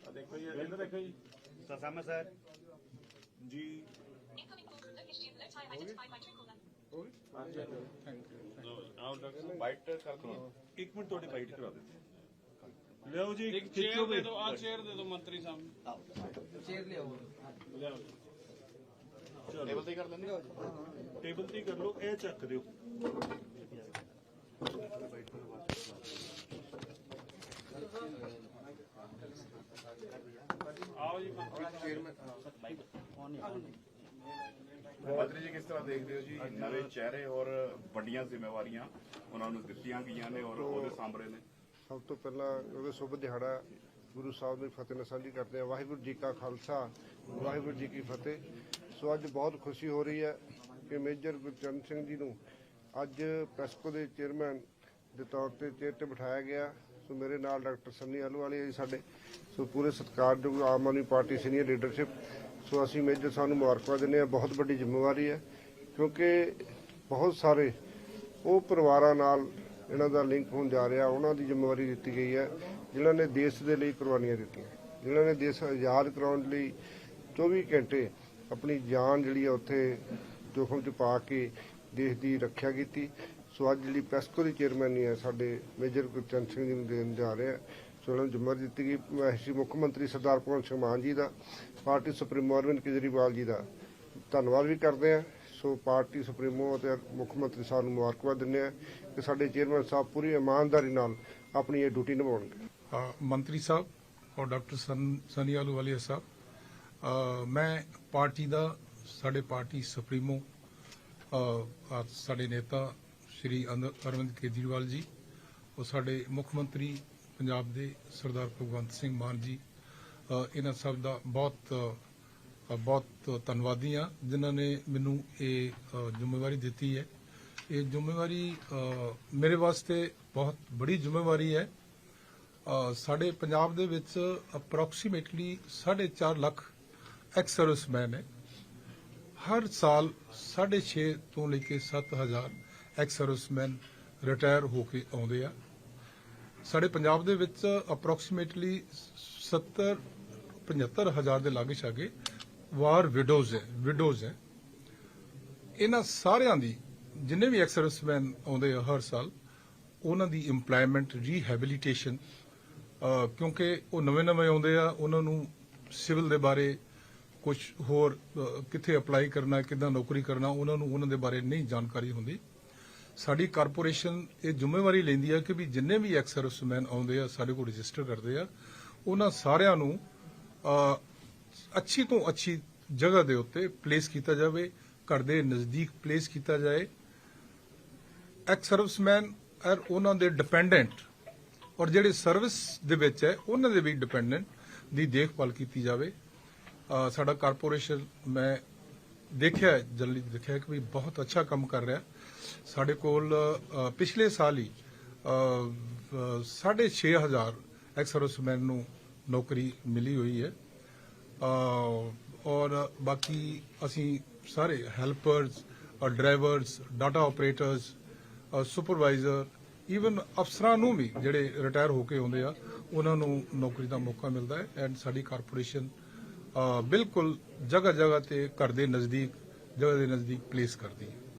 ਲਓ ਲਓ ਆ ਦੇਖੋ ਜੀ ਇੱਧਰ ਦੇਖੋ। ਜੀ। ਸਰ ਸਾਹਮਣੇ ਸਰ। ਜੀ। ਬਾਈਟ ਕਰ ਦਿਓ। ਇੱਕ ਮਿੰਟ ਤੁਹਾਡੀ ਬਾਈਟ ਕਰਾ ਦਿੰਦੇ ਹਾਂ। ਲਿਆਓ ਜੀ ਇੱਕ ਚੇਅਰ ਦੇ ਦਿਓ ਆ ਚੇਅਰ ਦੇ ਦਿਓ ਮੰਤਰੀ ਸਾਹਿਬ। ਟੇਬਲ ਤੇ ਕਰ ਲੈਂਦੇ ਟੇਬਲ ਤੇ ਕਰ ਲਓ ਇਹ ਚੱਕ ਦਿਓ। ਆਓ ਜੀ ਮੰਤਰੀ ਜੀ, ਕਿਸ ਤਰ੍ਹਾਂ ਦੇਖਦੇ ਹੋ ਜੀ? ਨਵੇਂ ਚਿਹਰੇ ਔਰ ਵੱਡੀਆਂ ਜ਼ਿੰਮੇਵਾਰੀਆਂ ਉਹਨਾਂ ਨੂੰ ਦਿੱਤੀਆਂ ਗਈਆਂ ਨੇ ਔਰ ਉਹਦੇ ਸਾਹਮਣੇ ਨੇ। ਸਭ ਤੋਂ ਪਹਿਲਾਂ ਉਹਦੇ ਸ਼ੁਭ ਦਿਹਾੜਾ ਗੁਰੂ ਸਾਹਿਬ ਦੀ ਫਤਿਹ ਨਾਲ ਸਾਂਝੀ ਕਰਦੇ ਹਾਂ। ਵਾਹਿਗੁਰੂ ਜੀ ਕਾ ਖਾਲਸਾ, ਵਾਹਿਗੁਰੂ ਜੀ ਕੀ ਫਤਿਹ। ਸੋ ਅੱਜ ਬਹੁਤ ਖੁਸ਼ੀ ਹੋ ਰਹੀ ਹੈ ਕਿ ਮੇਜਰ ਗੁਰਚਰਨ ਸਿੰਘ ਜੀ ਨੂੰ ਅੱਜ ਪ੍ਰੈਸਕੋ ਦੇ ਚੇਅਰਮੈਨ ਦੇ ਤੌਰ ਤੇ ਚੇਅਰ ਤੇ ਬਿਠਾਇਆ ਗਿਆ। ਸੋ ਮੇਰੇ ਨਾਲ ਡਾਕਟਰ ਸੰਨੀ ਆਲੂਵਾਲੀ ਹੈ ਜੀ ਸਾਡੇ, ਸੋ ਪੂਰੇ ਸਤਿਕਾਰਯੋਗ Aam Aadmi party senior leadership, so ਅਸੀਂ ਮੇਜਰ ਸਾਨੂੰ ਨੂੰ ਮੁਬਾਰਕਬਾਦ ਦਿੰਦੇ ਹਾਂ। ਬਹੁਤ ਵੱਡੀ ਜ਼ਿੰਮੇਵਾਰੀ ਹੈ, ਕਿਉਂਕਿ ਬਹੁਤ ਸਾਰੇ ਉਹ ਪਰਿਵਾਰਾਂ ਨਾਲ ਇਹਨਾਂ ਦਾ ਲਿੰਕ ਹੋਣ ਜਾ ਰਿਹਾ, ਉਹਨਾਂ ਦੀ ਜ਼ਿੰਮੇਵਾਰੀ ਦਿੱਤੀ ਗਈ ਹੈ, ਜਿਨ੍ਹਾਂ ਨੇ ਦੇਸ਼ ਦੇ ਲਈ ਕੁਰਬਾਨੀਆਂ ਦਿੱਤੀਆਂ। ਜਿਨ੍ਹਾਂ ਨੇ ਦੇਸ਼ ਆਜ਼ਾਦ ਕਰਾਉਣ ਲਈ 24 ਘੰਟੇ ਆਪਣੀ ਜਾਨ ਜਿਹੜੀ ਆ ਉੱਥੇ ਜੋਖਮ 'ਚ ਪਾ ਕੇ ਦੇਸ਼ ਦੀ ਰੱਖਿਆ ਕੀਤੀ। ਸੋ ਅੱਜ ਜਿਹੜੀ ਪੈਸਕੋ ਦੀ ਚੇਅਰਮੈਨੀ ਹੈ ਸਾਡੇ ਮੇਜਰ ਗੁਰਚਰਨ ਸਿੰਘ ਜੀ ਨੂੰ ਦੇਣ ਜਾ ਰਹੇ ਆ। ਸੋ ਉਹਨਾਂ ਨੂੰ ਜ਼ਿੰਮੇਵਾਰੀ ਦਿੱਤੀ ਗਈ। ਮੈਂ ਮੁੱਖ ਮੰਤਰੀ ਸਰਦਾਰ ਭਗਵੰਤ ਸਿੰਘ ਮਾਨ ਜੀ ਦਾ, ਪਾਰਟੀ ਸੁਪਰੀਮੋ ਅਰਵਿੰਦ ਕੇਜਰੀਵਾਲ ਜੀ ਦਾ ਧੰਨਵਾਦ ਵੀ ਕਰਦੇ ਆ। ਸੋ ਪਾਰਟੀ ਸੁਪਰੀਮੋ ਅਤੇ ਮੁੱਖ ਮੰਤਰੀ ਸਾਹਿਬ ਨੂੰ ਮੁਬਾਰਕਬਾਦ ਦਿੰਦੇ ਆ ਕਿ ਸਾਡੇ ਚੇਅਰਮੈਨ ਸਾਹਿਬ ਪੂਰੀ ਇਮਾਨਦਾਰੀ ਨਾਲ ਆਪਣੀ ਇਹ ਡਿਊਟੀ ਨਿਭਾਉਣਗੇ। ਮੰਤਰੀ ਸਾਹਿਬ ਔਰ ਡਾਕਟਰ ਸਨ, ਸਨੀ ਆਲੂਵਾਲੀਆ ਸਾਹਿਬ ਮੈਂ ਪਾਰਟੀ ਦਾ, ਸਾਡੇ ਪਾਰਟੀ ਸੁਪਰੀਮੋ ਸਾਡੇ ਨੇਤਾ ਸ਼੍ਰੀ ਅੰਦ- ਅਰਵਿੰਦ ਕੇਜਰੀਵਾਲ ਜੀ ਉਹ ਸਾਡੇ ਮੁੱਖ ਮੰਤਰੀ ਪੰਜਾਬ ਦੇ ਸਰਦਾਰ ਭਗਵੰਤ ਸਿੰਘ ਮਾਨ ਜੀ ਇਹਨਾਂ ਸਭ ਦਾ ਬਹੁਤ ਬਹੁਤ ਧੰਨਵਾਦੀ ਹਾਂ, ਜਿਨ੍ਹਾਂ ਨੇ ਮੈਨੂੰ ਇਹ ਜ਼ਿੰਮੇਵਾਰੀ ਦਿੱਤੀ ਹੈ। ਇਹ ਜ਼ਿੰਮੇਵਾਰੀ ਮੇਰੇ ਵਾਸਤੇ ਬਹੁਤ ਬੜੀ ਜ਼ਿੰਮੇਵਾਰੀ ਹੈ। ਸਾਡੇ ਪੰਜਾਬ ਦੇ ਵਿੱਚ ਅਪਰੋਕਸੀਮੇਟਲੀ 4.5 ਲੱਖ ਐਕਸ ਸਰਵਿਸਮੈਨ ਹੈ। ਹਰ ਸਾਲ 6.5 ਤੋਂ ਲੈ ਕੇ 7000 ਐਕਸ ਸਰਵਿਸਮੈਨ ਰਿਟਾਇਰ ਹੋ ਕੇ ਆਉਂਦੇ ਆ। ਸਾਡੇ ਪੰਜਾਬ ਦੇ ਵਿੱਚ ਅਪਰੋਕਸੀਮੇਟਲੀ 70 75000 ਦੇ ਲਾਗੇ ਛਾਗੇ ਵਾਰ ਵਿਡੋਜ਼ ਹੈ ਵਿਡੋਜ਼ ਹੈ। ਇਹਨਾਂ ਸਾਰਿਆਂ ਦੀ ਜਿੰਨੇ ਵੀ ਐਕਸ ਸਰਵਿਸਮੈਨ ਆਉਂਦੇ ਆ ਹਰ ਸਾਲ, ਉਹਨਾਂ ਦੀ ਏਮਪਲੋਇਮੈਂਟ ਰੀਹੈਬਿਲਿਟੇਸ਼ਨ ਕਿਉਂਕਿ ਉਹ ਨਵੇਂ ਨਵੇਂ ਆਉਂਦੇ ਆ, ਉਹਨਾਂ ਨੂੰ ਸਿਵਲ ਦੇ ਬਾਰੇ ਕੁਝ ਹੋਰ ਕਿੱਥੇ ਅਪਲਾਈ ਕਰਨਾ, ਕਿੱਦਾਂ ਨੌਕਰੀ ਕਰਨਾ, ਉਹਨਾਂ ਨੂੰ ਉਹਨਾਂ ਦੇ ਬਾਰੇ ਨਹੀਂ ਜਾਣਕਾਰੀ ਹੁੰਦੀ। ਸਾਡੀ ਕਾਰਪੋਰੇਸ਼ਨ ਇਹ ਜ਼ਿੰਮੇਵਾਰੀ ਲੈਂਦੀ ਹੈ ਕਿ ਵੀ ਜਿੰਨੇ ਵੀ ਐਕਸ ਸਰਵਿਸਮੈਨ ਆਉਂਦੇ ਆ, ਸਾਡੇ ਕੋਲ ਰਜਿਸਟਰ ਕਰਦੇ ਆ, ਉਹਨਾਂ ਸਾਰਿਆਂ ਨੂੰ ਅੱਛੀ ਤੋਂ ਅੱਛੀ ਜਗ੍ਹਾ ਦੇ ਉੱਤੇ ਪਲੇਸ ਕੀਤਾ ਜਾਵੇ, ਘਰ ਦੇ ਨਜ਼ਦੀਕ ਪਲੇਸ ਕੀਤਾ ਜਾਏ। ਐਕਸ ਸਰਵਿਸਮੈਨ ਔਰ ਉਹਨਾਂ ਦੇ ਡਿਪੈਂਡੈਂਟ ਔਰ ਜਿਹੜੇ ਸਰਵਿਸ ਦੇ ਵਿੱਚ ਹੈ, ਉਹਨਾਂ ਦੇ ਵੀ ਡਿਪੈਂਡੈਂਟ ਦੀ ਦੇਖਭਾਲ ਕੀਤੀ ਜਾਵੇ। ਸਾਡਾ ਕਾਰਪੋਰੇਸ਼ਨ, ਮੈਂ ਦੇਖਿਆ ਜਲਦੀ ਦੇਖਿਆ ਕਿ ਵੀ ਬਹੁਤ ਅੱਛਾ ਕੰਮ ਕਰ ਰਿਹਾ ਸਾਡੇ ਕੋਲ ਪਿਛਲੇ ਸਾਲ ਹੀ ਅ, ਅ, ਸਾਢੇ ਛੇ ਹਜ਼ਾਰ ਐਕਸ ਸਰਵਿਸਮੈਨ ਨੂੰ ਨੌਕਰੀ ਮਿਲੀ ਹੋਈ ਹੈ। ਔਰ ਬਾਕੀ ਅਸੀਂ ਸਾਰੇ helpers drivers data operators supervisor even ਅਫਸਰਾਂ ਨੂੰ ਵੀ ਜਿਹੜੇ ਰਿਟਾਇਰ ਹੋ ਕੇ ਆਉਂਦੇ ਆ ਉਹਨਾਂ ਨੂੰ ਨੌਕਰੀ ਦਾ ਮੌਕਾ ਮਿਲਦਾ ਹੈ। ਐਂਡ ਸਾਡੀ ਕਾਰਪੋਰੇਸ਼ਨ ਬਿਲਕੁਲ ਜਗ੍ਹਾ ਜਗ੍ਹਾ ਤੇ ਘਰ ਦੇ ਨਜ਼ਦੀਕ ਜਗ੍ਹਾ ਦੇ ਨਜ਼ਦੀਕ ਪਲੇਸ ਕਰਦੀ ਹੈ।